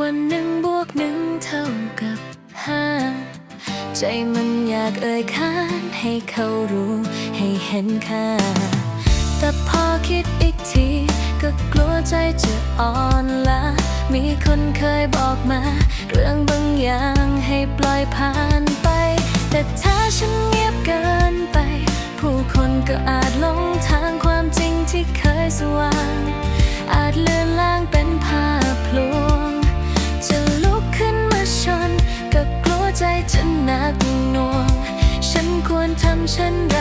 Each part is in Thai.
ว่าหนึ่งบวกหนึ่งเท่ากับห้าใจมันอยากเอ่ยค้านให้เขารู้ให้เห็นค่า แต่พอคิดอีกที ก็กลัวใจจะอ่อนล้ามีคนเคยบอกมา เรื่องบางอย่างให้ปล่อยผ่านไป แต่ถ้าฉันเงียบเกินไป ผู้คนก็อาจหลงทางความจริงที่เคยสว่า กหน่วง ฉันควรทำเช่นไร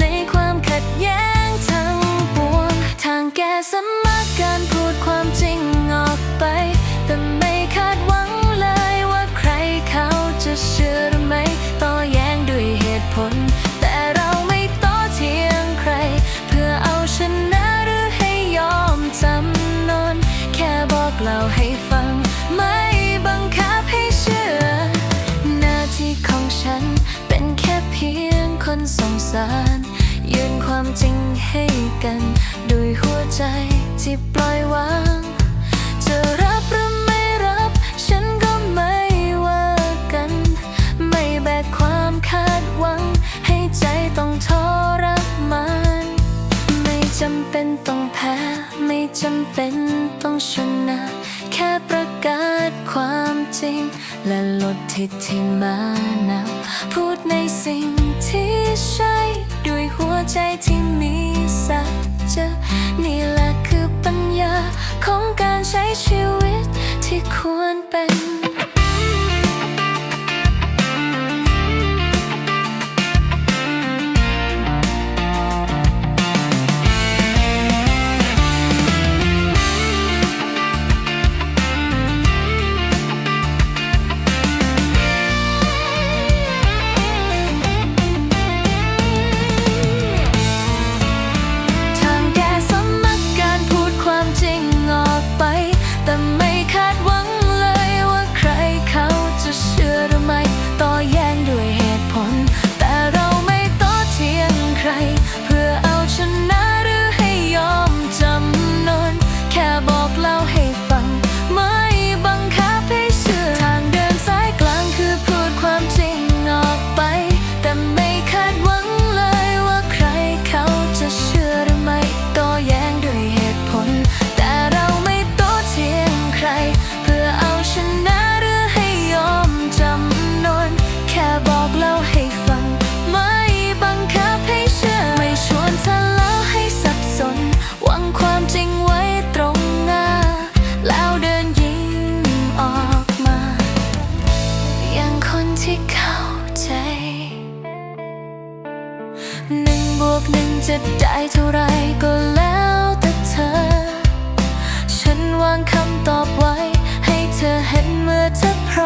ในความขัดแย้งทั้งปวง ทางแก้สมัครการพูดความจริงออกไป แต่ไม่คาดหวังเลยว่าใครเขาจะเชื่อหรือไม่ต่อแย้งด้วยเหตุผล แต่เราไม่ต่อเทียงใคร เพื่อเอาชนะหรือให้ยอมจำนน แค่บอกเล่าให้ฟัง คนสงสาร ยืนความจริงให้กัน ด้วยหัวใจที่ปล่อยวาง จะรับหรือไม่รับ ฉันก็ไม่ว่ากัน ไม่แบกความคาดหวัง ให้ใจต้องทรมาน ไม่จำเป็นต้องแพ้ ไม่จำเป็นต้องชนะ แค่ประ กาศความจริง และลดทิฏฐิมานะพูดในสิ่งที่ใช่ด้วยหัวใจที่มีสัจจะนี่แหละคือปัญญาของการใช้ชีวิตที่ควรเป็น เพื่อเอาชนะ จะได้เท่าไรก็แล้วแต่เธอ ฉันวางคำตอบไว้ ให้เธอเห็นเมื่อเธอพร้อมเจอ